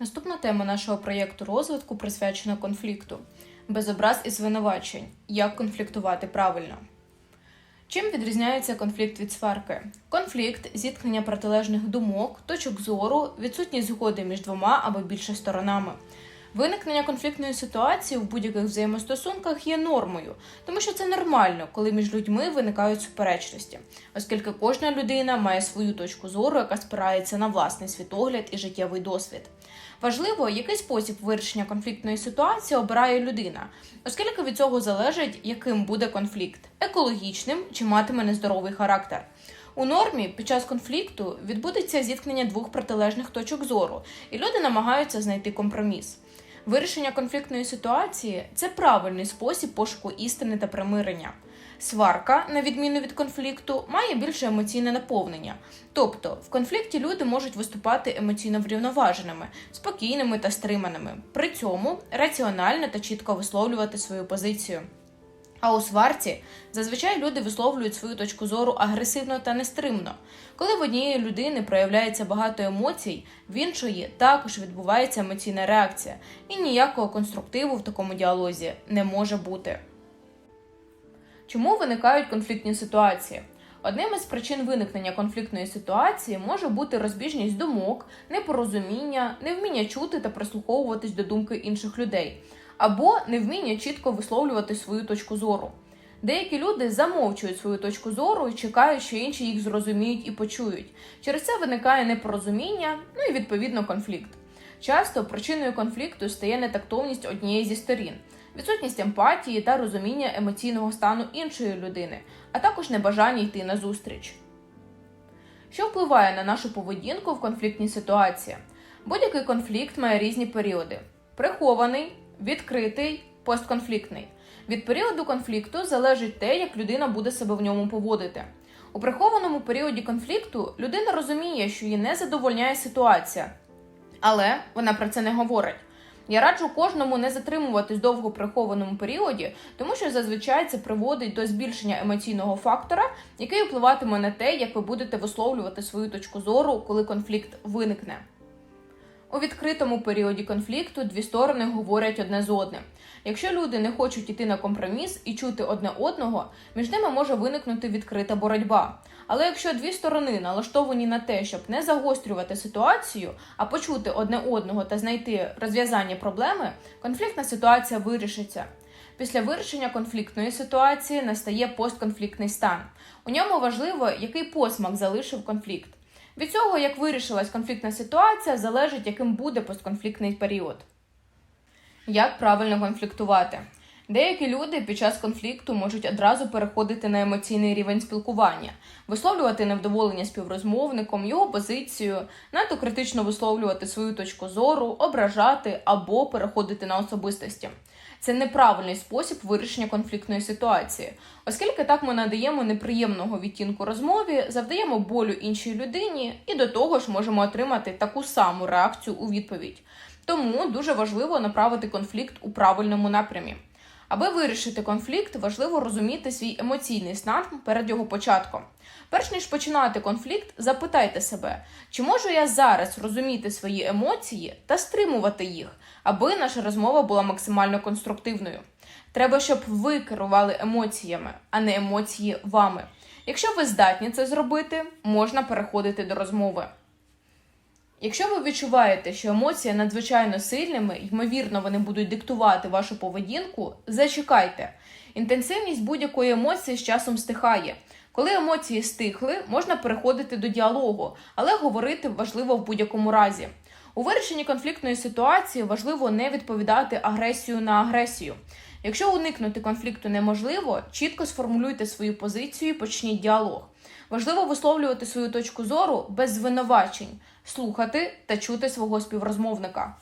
Наступна тема нашого проєкту розвитку присвячена конфлікту. Без образ і звинувачень. Як конфліктувати правильно. Чим відрізняється конфлікт від сварки? Конфлікт зіткнення протилежних думок, точок зору, відсутність згоди між двома або більше сторонами. Виникнення конфліктної ситуації в будь-яких взаємостосунках є нормою, тому що це нормально, коли між людьми виникають суперечності, оскільки кожна людина має свою точку зору, яка спирається на власний світогляд і життєвий досвід. Важливо, який спосіб вирішення конфліктної ситуації обирає людина, оскільки від цього залежить, яким буде конфлікт екологічним чи матиме нездоровий характер. У нормі під час конфлікту відбудеться зіткнення двох протилежних точок зору, і люди намагаються знайти компроміс. Вирішення конфліктної ситуації це правильний спосіб пошуку істини та примирення. Сварка, на відміну від конфлікту, має більше емоційне наповнення. Тобто, в конфлікті люди можуть виступати емоційно врівноваженими, спокійними та стриманими, при цьому раціонально та чітко висловлювати свою позицію. А у сварці зазвичай люди висловлюють свою точку зору агресивно та нестримно. Коли в однієї людини проявляється багато емоцій, в іншої також відбувається емоційна реакція, і ніякого конструктиву в такому діалозі не може бути. Чому виникають конфліктні ситуації? Одним із причин виникнення конфліктної ситуації може бути розбіжність думок, непорозуміння, невміння чути та прислуховуватись до думки інших людей, або невміння чітко висловлювати свою точку зору. Деякі люди замовчують свою точку зору і чекають, що інші їх зрозуміють і почують. Через це виникає непорозуміння, ну і відповідно конфлікт. Часто причиною конфлікту стає нетактовність однієї зі сторін, відсутність емпатії та розуміння емоційного стану іншої людини, а також небажання йти на зустріч. Що впливає на нашу поведінку в конфліктній ситуації? Будь-який конфлікт має різні періоди: прихований, відкритий, постконфліктний. Від періоду конфлікту залежить те, як людина буде себе в ньому поводити. У прихованому періоді конфлікту людина розуміє, що її не задовольняє ситуація, але вона про це не говорить. Я раджу кожному не затримуватись довго прихованому періоді, тому що зазвичай це приводить до збільшення емоційного фактора, який впливатиме на те, як ви будете висловлювати свою точку зору, коли конфлікт виникне. У відкритому періоді конфлікту дві сторони говорять одне з одним. Якщо люди не хочуть йти на компроміс і чути одне одного, між ними може виникнути відкрита боротьба. Але якщо дві сторони налаштовані на те, щоб не загострювати ситуацію, а почути одне одного та знайти розв'язання проблеми, конфліктна ситуація вирішиться. Після вирішення конфліктної ситуації настає постконфліктний стан. У ньому важливо, який посмак залишив конфлікт. Від цього, як вирішилась конфліктна ситуація, залежить, яким буде постконфліктний період. Як правильно конфліктувати? Деякі люди під час конфлікту можуть одразу переходити на емоційний рівень спілкування, висловлювати невдоволення співрозмовником, його позицію, надто критично висловлювати свою точку зору, ображати або переходити на особистості. Це неправильний спосіб вирішення конфліктної ситуації, оскільки так ми надаємо неприємного відтінку розмові, завдаємо болю іншій людині і до того ж можемо отримати таку саму реакцію у відповідь. Тому дуже важливо направити конфлікт у правильному напрямі. Аби вирішити конфлікт, важливо розуміти свій емоційний стан перед його початком. Перш ніж починати конфлікт, запитайте себе, чи можу я зараз розуміти свої емоції та стримувати їх, аби наша розмова була максимально конструктивною. Треба, щоб ви керували емоціями, а не емоції вами. Якщо ви здатні це зробити, можна переходити до розмови. Якщо ви відчуваєте, що емоції надзвичайно сильними, ймовірно, вони будуть диктувати вашу поведінку, зачекайте. Інтенсивність будь-якої емоції з часом стихає. Коли емоції стихли, можна переходити до діалогу, але говорити важливо в будь-якому разі. У вирішенні конфліктної ситуації важливо не відповідати агресію на агресію. Якщо уникнути конфлікту неможливо, чітко сформулюйте свою позицію і почніть діалог. Важливо висловлювати свою точку зору без звинувачень, слухати та чути свого співрозмовника.